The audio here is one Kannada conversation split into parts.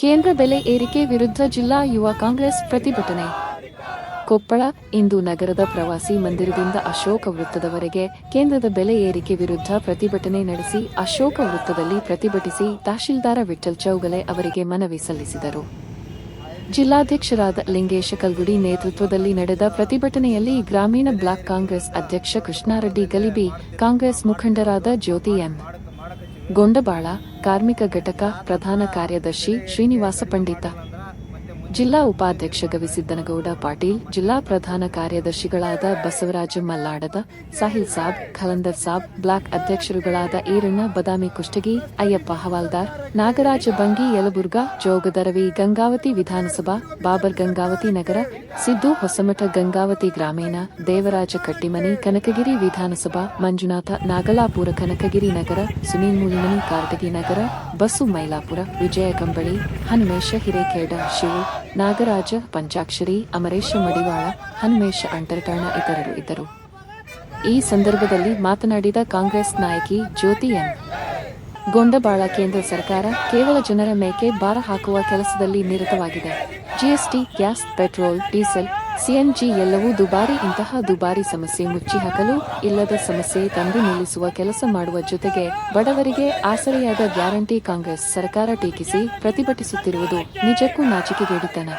ಕೇಂದ್ರ ಬೆಲೆ ಏರಿಕೆ ವಿರುದ್ಧ ಜಿಲ್ಲಾ ಯುವ ಕಾಂಗ್ರೆಸ್ ಪ್ರತಿಭಟನೆ. ಕೊಪ್ಪಳ, ಇಂದು ನಗರದ ಪ್ರವಾಸಿ ಮಂದಿರದಿಂದ ಅಶೋಕ ವೃತ್ತದವರೆಗೆ ಕೇಂದ್ರದ ಬೆಲೆ ಏರಿಕೆ ವಿರುದ್ಧ ಪ್ರತಿಭಟನೆ ನಡೆಸಿ ಅಶೋಕ ವೃತ್ತದಲ್ಲಿ ಪ್ರತಿಭಟಿಸಿ ತಹಶೀಲ್ದಾರ ವಿಠಲ್ ಚೌಗಲೆ ಅವರಿಗೆ ಮನವಿ ಸಲ್ಲಿಸಿದರು. ಜಿಲ್ಲಾಧ್ಯಕ್ಷರಾದ ಲಿಂಗೇಶ ಕಲ್ಗುಡಿ ನೇತೃತ್ವದಲ್ಲಿ ನಡೆದ ಪ್ರತಿಭಟನೆಯಲ್ಲಿ ಗ್ರಾಮೀಣ ಬ್ಲಾಕ್ ಕಾಂಗ್ರೆಸ್ ಅಧ್ಯಕ್ಷ ಕೃಷ್ಣಾರೆಡ್ಡಿ ಗಲಿಬಿ, ಕಾಂಗ್ರೆಸ್ ಮುಖಂಡರಾದ ಜ್ಯೋತಿ ಎಂ. ಗೊಂಡಬಾಳ ಕಾರ್ಮಿಕ ಘಟಕ ಪ್ರಧಾನ ಕಾರ್ಯದರ್ಶಿ ಶ್ರೀನಿವಾಸ ಪಂಡಿತ. ಜಿಲ್ಲಾ ಉಪಾಧ್ಯಕ್ಷ ಗವಿಸಿದ್ದನಗೌಡ ಪಾಟೀಲ್, ಜಿಲ್ಲಾ ಪ್ರಧಾನ ಕಾರ್ಯದರ್ಶಿಗಳಾದ ಬಸವರಾಜ ಮಲ್ಲಾಡದ, ಸಾಹಿಲ್ ಸಾಬ್, ಖಲಂದರ್ ಸಾಬ್, ಬ್ಲಾಕ್ ಅಧ್ಯಕ್ಷರುಗಳಾದ ಈರಣ್ಣ ಬದಾಮಿ ಕುಷ್ಟಗಿ, ಅಯ್ಯಪ್ಪ ಹವಾಲ್ದಾರ್, ನಾಗರಾಜ ಬಂಗಿ ಯಲಬುರ್ಗಾ ಜೋಗದರವಿ ಗಂಗಾವತಿ ವಿಧಾನಸಭಾ, ಬಾಬರ್ ಗಂಗಾವತಿ ನಗರ, ಸಿದ್ದು ಹೊಸಮಠ ಗಂಗಾವತಿ ಗ್ರಾಮೀಣ, ದೇವರಾಜ ಕಟ್ಟಿಮನಿ ಕನಕಗಿರಿ ವಿಧಾನಸಭಾ, ಮಂಜುನಾಥ ನಾಗಲಾಪುರ ಕನಕಗಿರಿ ನಗರ, ಸುನೀಲ್ ಮುಲಿಮನಿ ಕಾರ್ತಿಕಿ ನಗರ, ಬಸು ಮೈಲಾಪುರ, ವಿಜಯ ಕಂಬಳಿ, ಹನುಮೇಶ ಹಿರೇಖೇಡ ಶಿವು ನಾಗರಾಜ, ಪಂಚಾಕ್ಷರಿ, ಅಮರೇಶ ಮಡಿವಾಳ, ಹನುಮೇಶ ಅಂಟರಟಾಣ ಇತರರು ಇದ್ದರು. ಈ ಸಂದರ್ಭದಲ್ಲಿ ಮಾತನಾಡಿದ ಕಾಂಗ್ರೆಸ್ ನಾಯಕಿ ಜ್ಯೋತಿ ಎಂ ಗೊಂಡಬಾಳ ಕೇಂದ್ರ ಸರ್ಕಾರ ಕೇವಲ ಜನರ ಮೇಕೆ ಭಾರ ಹಾಕುವ ಕೆಲಸದಲ್ಲಿ ನಿರತವಾಗಿದೆ. GST, gas, petrol, diesel CNG ಎಲ್ಲವೂ ದುಬಾರಿ, ಇಂತಹ ದುಬಾರಿ ಸಮಸ್ಯೆ ಮುಚ್ಚಿಹಾಕಲು ಇಲ್ಲದ ಸಮಸ್ಯೆ ತಂದು ನಿಲ್ಲಿಸುವ ಕೆಲಸ ಮಾಡುವ ಜೊತೆಗೆ ಬಡವರಿಗೆ ಆಸರೆಯಾದ ಗ್ಯಾರಂಟಿ ಕಾಂಗ್ರೆಸ್ ಸರ್ಕಾರ ಟೀಕಿಸಿ ಪ್ರತಿಭಟಿಸುತ್ತಿರುವುದು ನಿಜಕ್ಕೂ ನಾಚಿಕೆಗೇಡಿತನ.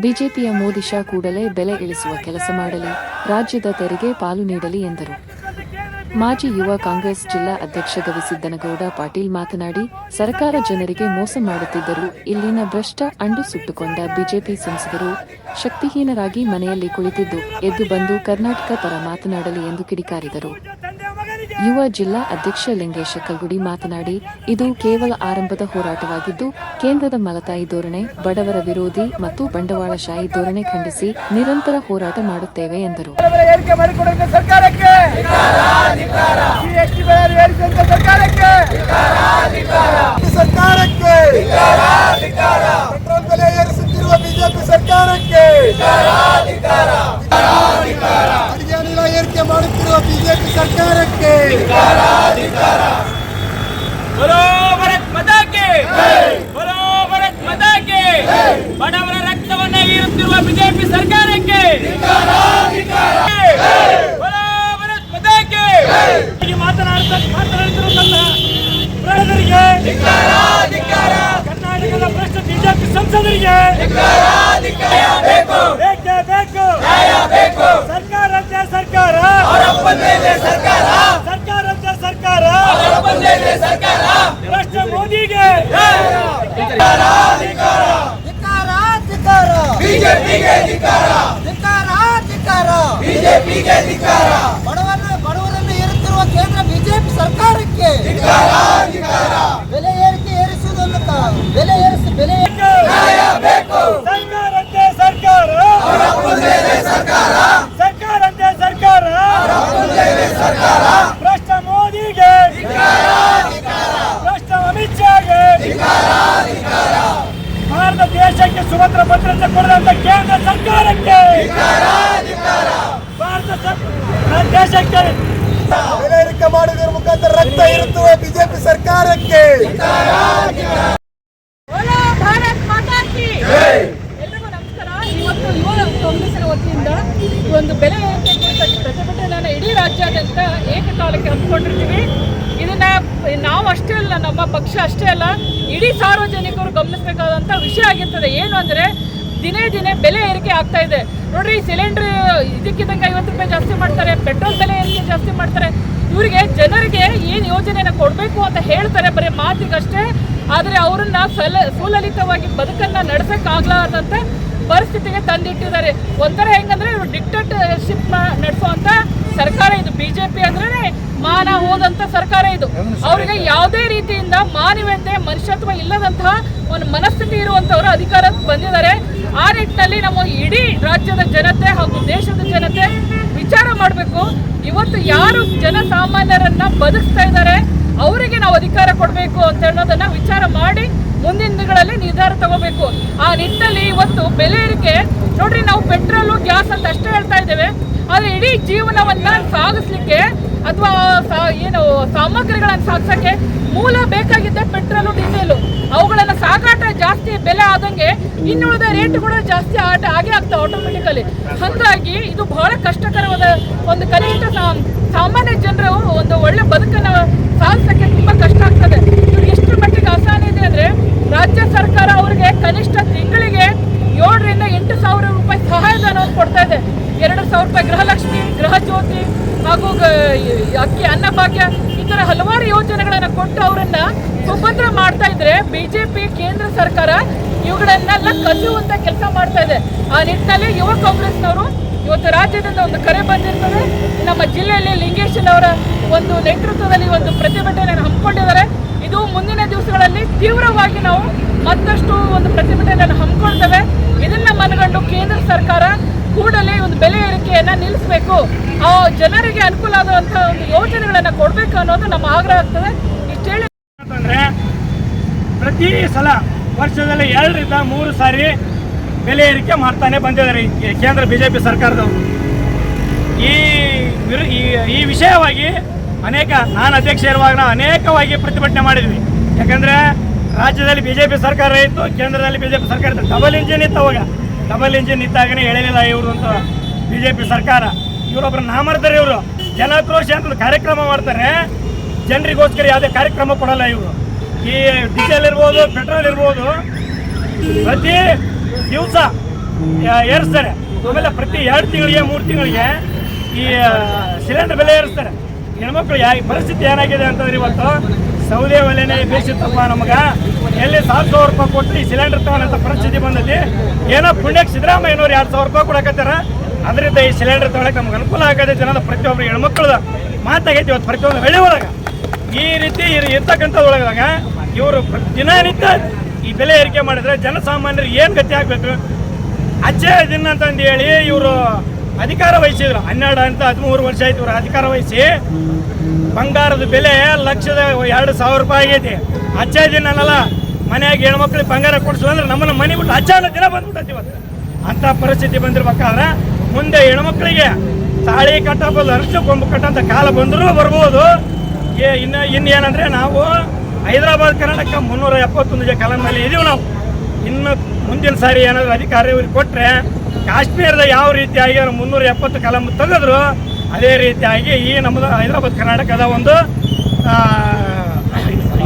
ಬಿಜೆಪಿಯ ಮೋದಿ ಶಾ ಕೂಡಲೇ ಬೆಲೆ ಇಳಿಸುವ ಕೆಲಸ ಮಾಡಲಿ, ರಾಜ್ಯದ ತೆರಿಗೆ ಪಾಲು ನೀಡಲಿ ಎಂದರು. ಮಾಜಿ ಯುವ ಕಾಂಗ್ರೆಸ್ ಜಿಲ್ಲಾ ಅಧ್ಯಕ್ಷ ಗವಿಸಿದ್ದನಗೌಡ ಪಾಟೀಲ್ ಮಾತನಾಡಿ, ಸರ್ಕಾರ ಜನರಿಗೆ ಮೋಸ ಮಾಡುತ್ತಿದ್ದರು ಇಲ್ಲಿನ ಭ್ರಷ್ಟ ಅಂಡು ಸುಟ್ಟುಕೊಂಡ ಬಿಜೆಪಿ ಸಂಸದರು ಶಕ್ತಿಹೀನರಾಗಿ ಮನೆಯಲ್ಲಿ ಕುಳಿತಿದ್ದು, ಎದ್ದು ಬಂದು ಕರ್ನಾಟಕ ಪರ ಮಾತನಾಡಲಿ ಎಂದು ಕಿಡಿಕಾರಿದರು. ಯುವ ಜಿಲ್ಲಾ ಅಧ್ಯಕ್ಷ ಲಿಂಗೇಶ ಗುಡಿ ಮಾತನಾಡಿ, ಇದು ಕೇವಲ ಆರಂಭದ ಹೋರಾಟವಾಗಿದ್ದು, ಕೇಂದ್ರದ ಮಲತಾಯಿ ಧೋರಣೆ, ಬಡವರ ವಿರೋಧಿ ಮತ್ತು ಬಂಡವಾಳಶಾಹಿ ಧೋರಣೆ ಖಂಡಿಸಿ ನಿರಂತರ ಹೋರಾಟ ಮಾಡುತ್ತೇವೆ ಎಂದರು. ಸರ್ಕಾರಕ್ಕೆ! ಸರ್ಕಾರಕ್ಕೆ! ಸರ್ಕಾರ के ಬಡವರ ಬಿಜೆಪಿಗೆ ಧಿಕ್ಕಾರ ಧಿಕ್ಕಾರ ಧಿಕ್ಕಾರ ಬಿಜೆಪಿಗೆ ಧಿಕ್ಕಾರ ಬಡವರನ್ನು ಬಡವರನ್ನು ಏರುತ್ತಿರುವ ಕೇಂದ್ರ ಬಿಜೆಪಿ ಸರ್ಕಾರಕ್ಕೆ. ಬೆಲೆ ಏರಿಕೆ ಏರಿಸುವುದನ್ನು ಬೆಲೆ ಏರಿಸಿ ಬೆಲೆ ಸರ್ಕಾರಕ್ಕೆ ಸರ್ಕಾರ ಸರ್ಕಾರಕ್ಕೆ ಸರ್ಕಾರ ಭ್ರಷ್ಟ ಮೋದಿಗೆ ಭ್ರಷ್ಟ ಅಮಿತ್ ಶಾಗೆ ಭಾರತ ದೇಶಕ್ಕೆ ಸುಭದ್ರ ಭದ್ರತೆ ಕೊಡದಂತ ಕೇಂದ್ರ ಸರ್ಕಾರಕ್ಕೆ ಭಾರತ ಸರ್- ಏರಿಕೆ ಮಾಡುವುದರ ಮುಖಾಂತರ ರಕ್ತ ಇರುತ್ತೆ ಬಿಜೆಪಿ ಸರ್ಕಾರಕ್ಕೆ. ಇವತ್ತು ಯುವ ವತಿಯಿಂದ ಒಂದು ಬೆಲೆ ಪ್ರತಿಭಟನೆ ಇಡೀ ರಾಜ್ಯಾದ್ಯಂತ ಏಕಕಾಲಕ್ಕೆ ಹಮ್ಮಿಕೊಂಡಿರ್ತೀವಿ. ಇದನ್ನ ನಾವು ಅಷ್ಟೇ ಅಲ್ಲ ನಮ್ಮ ಪಕ್ಷ ಅಷ್ಟೇ ಅಲ್ಲ ಇಡೀ ಸಾರ್ವಜನಿಕರು ಗಮನಿಸಬೇಕಾದಂತ ವಿಷಯ ಆಗಿರ್ತದೆ. ಏನು ಅಂದ್ರೆ ದಿನೇ ದಿನೇ ಬೆಲೆ ಏರಿಕೆ ಆಗ್ತಾ ಇದೆ. ನೋಡ್ರಿ ಸಿಲಿಂಡರ್ ಇದಕ್ಕಿದ್ದಂಗೆ ಐವತ್ತು ರೂಪಾಯಿ ಜಾಸ್ತಿ ಮಾಡ್ತಾರೆ ಪೆಟ್ರೋಲ್ ಬೆಲೆ ಏರಿಕೆ ಜಾಸ್ತಿ ಮಾಡ್ತಾರೆ. ಇವರಿಗೆ ಜನರಿಗೆ ಏನು ಯೋಜನೆಯನ್ನು ಕೊಡಬೇಕು ಅಂತ ಹೇಳ್ತಾರೆ, ಬರೀ ಮಾತಿಗಷ್ಟೇ. ಆದರೆ ಅವರನ್ನ ಸಲ, ಸುಲಲಿತವಾಗಿ ಬದುಕನ್ನು ನಡೆಸಕ್ಕಾಗ್ಲಾರ್ದಂತ ಪರಿಸ್ಥಿತಿಗೆ ತಂದಿಟ್ಟಿದ್ದಾರೆ. ಒಂಥರ ಹೆಂಗಂದ್ರೆ ಇವರು ಡಿಕ್ಟೇಟರ್ಶಿಪ್ ನಡೆಸುವಂತ ಸರ್ಕಾರ ಇದು ಬಿಜೆಪಿ ಅಂದ್ರೆ ಮಾನ ಹೋದಂತ ಸರ್ಕಾರ ಇದು. ಅವರಿಗೆ ಯಾವುದೇ ರೀತಿಯಿಂದ ಮಾನವತೆ ಮನುಷ್ಯತ್ವ ಇಲ್ಲದಂತಹ ಒಂದು ಮನಸ್ಥಿತಿ ಇರುವಂತವರು ಅಧಿಕಾರಕ್ಕೆ ಬಂದಿದ್ದಾರೆ. ಆ ನಿಟ್ಟಿನಲ್ಲಿ ನಮ್ಮ ಇಡೀ ರಾಜ್ಯದ ಜನತೆ ಹಾಗೂ ದೇಶದ ಜನತೆ ವಿಚಾರ ಮಾಡಬೇಕು. ಇವತ್ತು ಯಾರು ಜನಸಾಮಾನ್ಯರನ್ನ ಬದುಕ್ತಾ ಇದ್ದಾರೆ ಅವರಿಗೆ ನಾವು ಅಧಿಕಾರ ಕೊಡಬೇಕು ಅಂತ ಅನ್ನೋದನ್ನ ವಿಚಾರ ಮಾಡಿ ಮುಂದಿನ ದಿನಗಳಲ್ಲಿ ನಿರ್ಧಾರ ತಗೋಬೇಕು. ಆ ನಿಟ್ಟಿನಲ್ಲಿ ಇವತ್ತು ಬೆಲೆ ಏರಿಕೆ, ನೋಡ್ರಿ ನಾವು ಪೆಟ್ರೋಲು, ಗ್ಯಾಸ್ ಅಂತ ಅಷ್ಟೇ ಹೇಳ್ತಾ ಇದ್ದೇವೆ. ಆದ್ರೆ ಇಡೀ ಜೀವನವನ್ನ ಸಾಗಿಸ್ಲಿಕ್ಕೆ ಅಥವಾ ಏನು ಸಾಮಗ್ರಿಗಳನ್ನ ಸಾಗಿಸಕ್ಕೆ ಮೂಲ ಬೇಕಾಗಿದ್ದೆ ಪೆಟ್ರೋಲು, ಡೀಸೆಲು. ಅವುಗಳನ್ನ ಸಾಗಾಟ ಜಾಸ್ತಿ ಬೆಲೆ ಆದಂಗೆ ಇನ್ನುಳಿದ ರೇಟ್ ಕೂಡ ಜಾಸ್ತಿ ಆಟ ಆಗೇ ಆಗ್ತಾವೆ ಆಟೋಮೆಟಿಕಲಿ ಹಾಗಾಗಿ ಇದು ಬಹಳ ಕಷ್ಟಕರವಾದ ಒಂದು ಕನಿಷ್ಠ ಸಾಮಾನ್ಯ ಜನರು ಒಂದು ಒಳ್ಳೆ ಬದುಕನ್ನು ಸಾಧಿಸಕ್ಕೆ ತುಂಬಾ ಕಷ್ಟ ಆಗ್ತದೆ ಇವ್ರಿಗೆ ಎಷ್ಟು ಮಟ್ಟಿಗೆ ಆಸಾನ ಇದೆ ಅಂದ್ರೆ ರಾಜ್ಯ ಸರ್ಕಾರ ಅವರಿಗೆ ಕನಿಷ್ಠ ತಿಂಗಳಿಗೆ ಏಳರಿಂದ ಎಂಟು ಸಾವಿರ ರೂಪಾಯಿ ಸಹಾಯಧನವನ್ನು ಕೊಡ್ತಾ ಇದೆ. ಎರಡು ಸಾವಿರ ರೂಪಾಯಿ ಗೃಹಲಕ್ಷ್ಮಿ ಗೃಹ ಜ್ಯೋತಿ ಹಾಗೂ ಅಕ್ಕಿ, ಅನ್ನಭಾಗ್ಯ ಈ ಥರ ಹಲವಾರು ಯೋಜನೆಗಳನ್ನು ಕೊಟ್ಟು ಅವರನ್ನ ಸುಭದ್ರ ಮಾಡ್ತಾ ಇದ್ರೆ ಬಿಜೆಪಿ, ಕೇಂದ್ರ ಸರ್ಕಾರ ಇವುಗಳನ್ನೆಲ್ಲ ಕಸಿಯುವಂತ ಕೆಲಸ ಮಾಡ್ತಾ ಇದೆ. ಆ ನಿಟ್ಟಿನಲ್ಲಿ ಯುವ ಕಾಂಗ್ರೆಸ್ನವರು ಇವತ್ತು ರಾಜ್ಯದಿಂದ ಒಂದು ಕರೆ ಬಂದಿರ್ತದೆ. ನಮ್ಮ ಜಿಲ್ಲೆಯಲ್ಲಿ ಲಿಂಗೇಶನ್ ಅವರ ಒಂದು ನೇತೃತ್ವದಲ್ಲಿ ಒಂದು ಪ್ರತಿಭಟನೆಯನ್ನು ಹಮ್ಮಿಕೊಂಡಿದ್ದಾರೆ. ಇದು ಮುಂದಿನ ದಿವಸಗಳಲ್ಲಿ ತೀವ್ರವಾಗಿ ನಾವು ಮತ್ತಷ್ಟು ಒಂದು ಪ್ರತಿಭಟನೆಯನ್ನು ಹಮ್ಮಿಕೊಳ್ತೇವೆ. ಇದನ್ನ ಮನಗಂಡು ಕೇಂದ್ರ ಸರ್ಕಾರ ಕೂಡಲೇ ಒಂದು ಬೆಲೆ ಏರಿಕೆಯನ್ನು ನಿಲ್ಲಿಸಬೇಕು. ಆ ಜನರಿಗೆ ಅನುಕೂಲ ಆಗುವಂತಹ ಒಂದು ಯೋಜನೆಗಳನ್ನು ಕೊಡಬೇಕು ಅನ್ನೋದು ನಮ್ಮ ಆಗ್ರಹ ಆಗ್ತದೆ. ಇಷ್ಟು ಪ್ರತಿ ಸಲ ವರ್ಷದಲ್ಲಿ ಎರಡರಿಂದ ಮೂರು ಸಾರಿ ಬೆಲೆ ಏರಿಕೆ ಮಾಡ್ತಾನೆ ಬಂದಿದ್ದಾರೆ ಕೇಂದ್ರ ಬಿಜೆಪಿ ಸರ್ಕಾರದವರು. ಈ ವಿರು- ಈ- ಈ ವಿಷಯವಾಗಿ ಅನೇಕ, ನಾನು ಅಧ್ಯಕ್ಷ ಇರುವಾಗ ನಾವು ಅನೇಕವಾಗಿ ಪ್ರತಿಭಟನೆ ಮಾಡಿದ್ವಿ. ಯಾಕಂದ್ರೆ ರಾಜ್ಯದಲ್ಲಿ ಬಿಜೆಪಿ ಸರ್ಕಾರ ಇತ್ತು, ಕೇಂದ್ರದಲ್ಲಿ ಬಿಜೆಪಿ ಸರ್ಕಾರ ಇತ್ತು. ಡಬಲ್ ಇಂಜಿನ್ ಇತ್ತು ಅವಾಗ. ಡಬಲ್ ಇಂಜಿನ್ ಇದ್ದಾಗನೇ ಹೇಳಲಿಲ್ಲ ಇವರು ಅಂತ ಬಿಜೆಪಿ ಸರ್ಕಾರ. ಇವರೊಬ್ಬರು ನಾಮರ್ತಾರೆ ಇವರು. ಜನಾಕ್ರೋಶ ಅಂತ ಕಾರ್ಯಕ್ರಮ ಮಾಡ್ತಾರೆ. ಜನರಿಗೋಸ್ಕರ ಯಾವುದೇ ಕಾರ್ಯಕ್ರಮ ಕೊಡಲ್ಲ ಇವರು. ಈ ಡೀಸೆಲ್ ಇರ್ಬೋದು ಪೆಟ್ರೋಲ್ ಇರ್ಬೋದು, ಪ್ರತಿ ದಿವಸ ಏರಿಸ್ತಾರೆ. ಆಮೇಲೆ ಪ್ರತಿ ಎರಡು ತಿಂಗಳಿಗೆ, ಮೂರು ತಿಂಗಳಿಗೆ ಈ ಸಿಲಿಂಡರ್ ಬೆಲೆ ಏರಿಸ್ತಾರೆ. ಹೆಣ್ಮಕ್ಳು ಯಾ ಪರಿಸ್ಥಿತಿ ಏನಾಗಿದೆ ಅಂತಂದ್ರೆ ಇವತ್ತು ಸೌದೆ ಒಲೆನೇ ಬೇಸಿತ್ತಪ್ಪ ನಮಗ. ಎಲ್ಲಿ ಸಾವಿರ ಸಾವಿರ ರೂಪಾಯಿ ಕೊಟ್ಟು ಈ ಸಿಲಿಂಡರ್ ತಗೊಳ್ಳೋಂಥ ಪರಿಸ್ಥಿತಿ ಬಂದೈತಿ ಏನೋ ಪುಣ್ಯಕ್ಕೆ ಸಿದ್ದರಾಮಯ್ಯನವ್ರು ಎರಡು ಸಾವಿರ ರೂಪಾಯಿ ಕೊಡಕತ್ತಾರ. ಅದರಿಂದ ಈ ಸಿಲಿಂಡರ್ ತಗೊಳಕ್ಕೆ ನಮ್ಗೆ ಅನುಕೂಲ ಆಗದೆ ಜನದ ಪ್ರತಿಯೊಬ್ಬರು ಹೆಣ್ಮಕ್ಳದ ಮಾತಾಗೈತಿ ಇವತ್ತು ಪ್ರತಿಯೊಂದು ಹಳ್ಳಿ ಒಳಗೆ. ಈ ರೀತಿ ಇರ್ತಕ್ಕಂಥ ಒಳಗಾಗ ಇವರು ದಿನನಿತ್ಯ ಈ ಬೆಲೆ ಏರಿಕೆ ಮಾಡಿದ್ರೆ ಜನಸಾಮಾನ್ಯರಿಗೆ ಏನು ಗತಿ ಆಗಬೇಕು? ಅಚ್ಚೆ ದಿನ ಅಂತಂದು ಹೇಳಿ ಇವರು ಅಧಿಕಾರ ವಹಿಸಿದ್ರು. ಹನ್ನೆರಡು ಅಂತ ಹದಿಮೂರು ವರ್ಷ ಆಯ್ತು ಇವರು ಅಧಿಕಾರ ವಹಿಸಿ. ಬಂಗಾರದ ಬೆಲೆ ಲಕ್ಷದ ಎರಡು ಸಾವಿರ ರೂಪಾಯಿ ಆಗೈತಿ. ಹಚ್ಚ ದಿನ ಅನ್ನಲ್ಲ ಮನೆಯಾಗ ಹೆಣ್ಮಕ್ಳಿಗೆ ಬಂಗಾರ ಕೊಡಿಸು ಅಂದ್ರೆ ನಮ್ಮನ್ನ ಮನೆ ಬಿಟ್ಟು ಅಚ್ಚಾನ ದಿನ ಬಂದ್ಬಿಟ್ಟೈತಿ ಇವತ್ತು. ಅಂತ ಪರಿಸ್ಥಿತಿ ಬಂದಿರ್ಬೇಕಾದ್ರೆ ಮುಂದೆ ಹೆಣ್ಮಕ್ಳಿಗೆ ತಾಳಿ ಕಟ್ಟಬೋದು ಅರ್ಶು ಕೊಂಬು ಕಟ್ಟಂತ ಕಾಲ ಬಂದರೂ ಬರ್ಬೋದು. ಏ, ಇನ್ನು ಇನ್ನು ಏನಂದ್ರೆ ನಾವು ಹೈದರಾಬಾದ್, ಕರ್ನಾಟಕ ಮುನ್ನೂರ ಎಪ್ಪತ್ತೊಂದು ಕಲಂನಲ್ಲಿ ಇದೀವಿ ನಾವು. ಇನ್ನು ಮುಂದಿನ ಸಾರಿ ಏನಾದರೂ ಅಧಿಕಾರಿ ಇವ್ರಿಗೆ ಕೊಟ್ಟರೆ ಕಾಶ್ಮೀರದ ಯಾವ ರೀತಿಯಾಗಿ ಮುನ್ನೂರ ಎಪ್ಪತ್ತು ಕಲಂ ತೆಗೆದ್ರು ಅದೇ ರೀತಿಯಾಗಿ ಈ ನಮ್ಮದು ಹೈದರಾಬಾದ್ ಕರ್ನಾಟಕದ ಒಂದು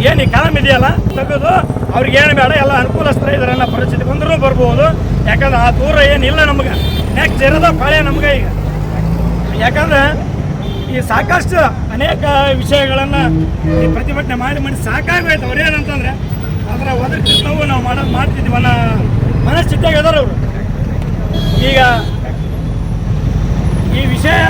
ಏನು ಈ ಕಲಂ ಇದೆಯಲ್ಲ? ತೆಗೆದು ಅವ್ರಿಗೆ ಏನು ಬೇಡ, ಎಲ್ಲ ಅನುಕೂಲಸ್ಥರ ಇದರನ್ನ ಪರಿಸ್ಥಿತಿ ಬಂದರೂ ಬರ್ಬೋದು. ಯಾಕಂದ್ರೆ ಆ ದೂರ ಏನಿಲ್ಲ ನಮ್ಗೆ. ನೆಕ್ಸ್ಟ್ ಇರೋದ ಪಾಳೆ ನಮ್ಗೆ ಈಗ. ಯಾಕಂದ್ರೆ ಈ ಸಾಕಷ್ಟು ಅನೇಕ ವಿಷಯಗಳನ್ನು ಈ ಪ್ರತಿಭಟನೆ ಮಾಡಿ ಮಾಡಿ ಸಾಕಾಗೋಯ್ತು. ಅವ್ರು ಏನಂತಂದ್ರೆ, ಅದರ ಒದಗಿಸ್ತಾವು ನಾವು ಮಾಡೋದು ಮಾಡ್ತಿದ್ವಿ ಅನ್ನೋ ಮನಸ್ಥಿತಿಯಾಗ ಅದಾರ ಅವರು. ಈಗ ಈ ವಿಷಯ